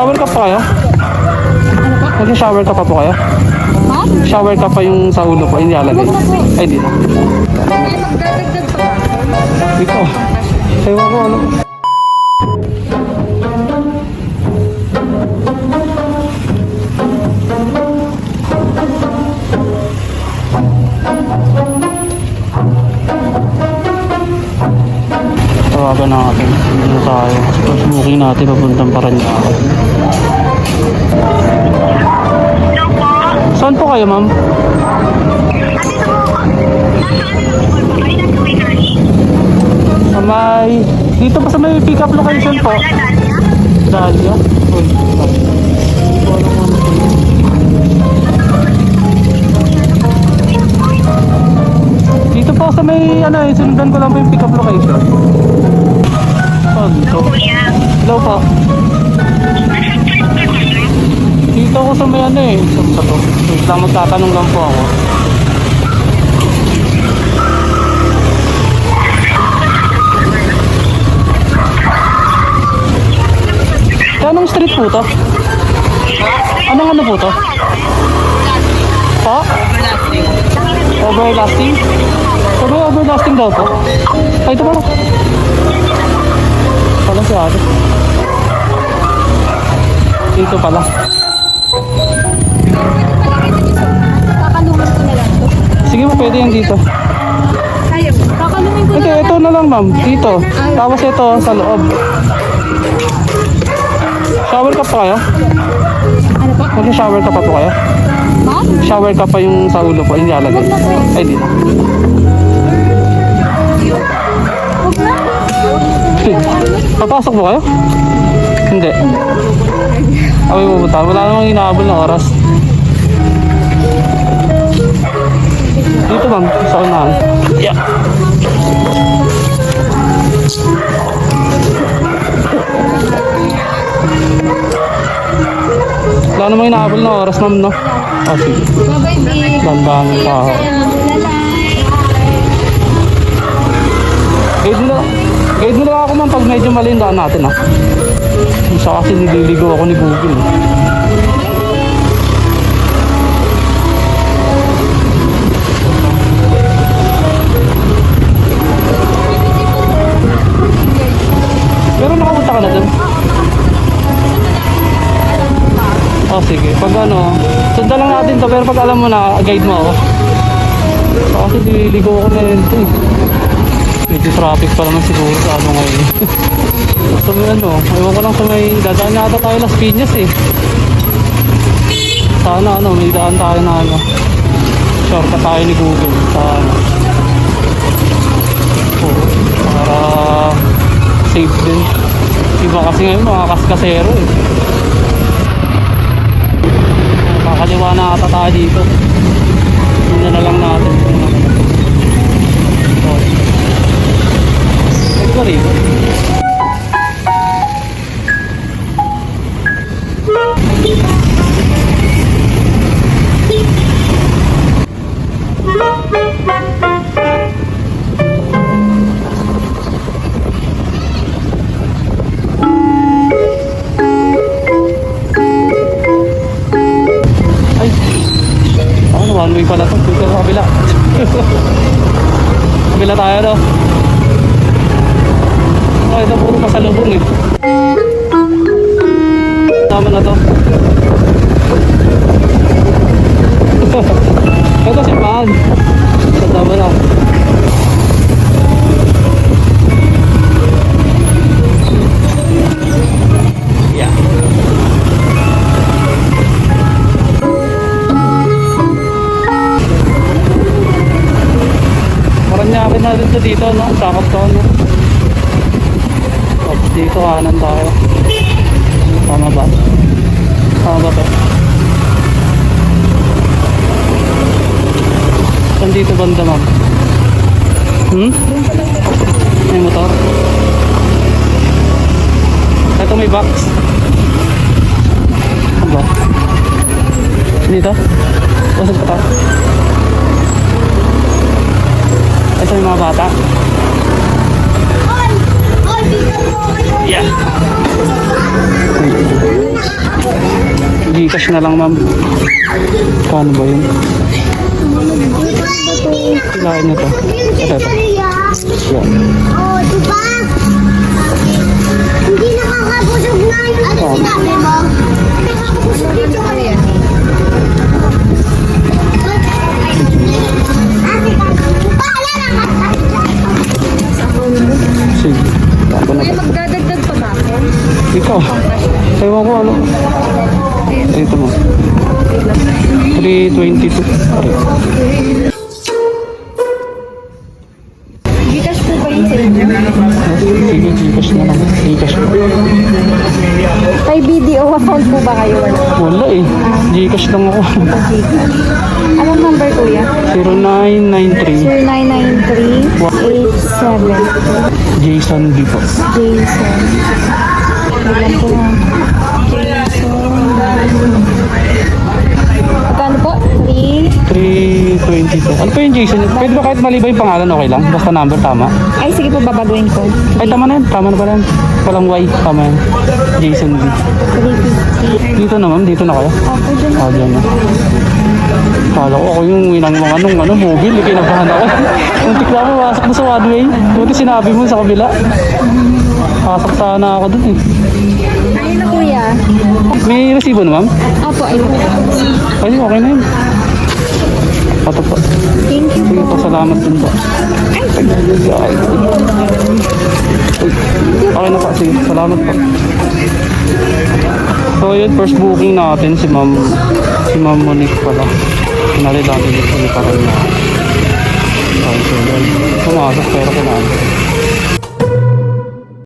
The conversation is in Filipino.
Shower ka pa kayo? Nag-shower ka pa po kayo? Ha? Shower ka pa yung sa ulo po, hindi alagay. Ay, di na. Ikaw. Ewan ko ano. Tawagan natin. Dito tayo. Susubukin natin papuntang Paranaque. Saan po kayo, ma'am? Sa may... Dito pa sa may pick-up location po. Dahlia? Uy, Dito po sa may ano eh, sundan ko lang po yung pick-up location. Oh, dito. Hello po. Dito ako sa may ano eh. Saan ba to? Wait lang, magtatanong lang po ako. Anong street po to? Anong ano po to? Po? Overlasting? Overlasting daw po? Ay, ito pala. Pala si ate. Dito pala. Kakalungin ko na lang to. Sige po, pwede yan dito. Ayaw. Kakalungin ko na Ito, lang. ito na lang ma'am. Dito. Tapos ito sa loob. Shower ka pa kayo? Ano po? Mag-shower ka pa po kayo? Ha? Shower ka pa yung sa ulo po, hindi alagay. Huwag na po. Ay, di Papasok po kayo? Hindi. Kami pupunta. Wala namang inaabol na oras. Dito ma'am, sa unahan. Yeah. Wala namang inaabol na oras ma'am, no? Oh, sige. Dandahan pa ako. Guide nila, guide nila ako medyo mali natin ha. Isa kasi nililigo ako ni Google. eh. Pero nakapunta ka na dun? Oh sige, pag ano, sundan lang natin to pero pag alam mo na, guide mo ako. Kasi nililigo ako na yun eh. Medyo traffic pa naman siguro sa ano ngayon. sa may ano, ewan ko lang sa may dadaan na tayo Las Piñas eh. Sana ano, may daan tayo na ano. Shortcut tayo ni Google sa ano. Oo, para safe din. Iba kasi ngayon mga kaskasero eh. Kakaliwa na ata tayo dito. Yun na lang natin. Ito rin. Ano, one way pala to. Dito sa kabila. kabila tayo, no? Maranyake na rin to dito, no? Sakop to, no? Tapos dito, kanan tayo. Tama ba? Tama ba to? Saan dito banda, ma'am? Hmm? May motor? Ito may box. Ano ba? Dito? Usap pa. Ito yung mga bata. Yeah. Gcash na lang ma'am. Paano ba yun? Kailangan nyo to. Ito, ito. Yan. Oh, diba? Ikaw. Ewan ko ano. Ito mo. 322. Pare. Gcash po ba yun sa inyo? Sige, Gcash na lang. Gcash mo. May video account po ba kayo? Wala. Eh. Gcash lang ako. Anong number kuya? 0993 0993-87 Jason B po. Jason. Ilan po na? Jason. Magkano po? 3? 322. Ano pa yung Jason? Pwede ba kahit mali ba yung pangalan okay lang? Basta number tama? Ay, sige po, babaguhin ko. Ay, tama na yan. Tama na pala yan. Walang Y. Tama yan. Jason B. 350. Dito na ma'am. Dito na kayo. Opo, dyan. Ah, dyan na. Kala ko ako yung inang mga anong ano, mobile. Kinabahan ako. Muntik na ako, pasok na sa one way. Buti sinabi mo sa kabila. Pasok sana ako dun eh. Ayun na kuya. May resibo na ma'am? Opo, ayun. Ay, okay na yun. Pato po. Thank you Sige po. po, salamat din po. Ay, Uy, Okay na po, sige. Salamat po. So yun, first booking natin si Ma'am si Ma'am Monique pala. Pinali natin dito ni Karan na. Ay, so yun. Pumasok pero na.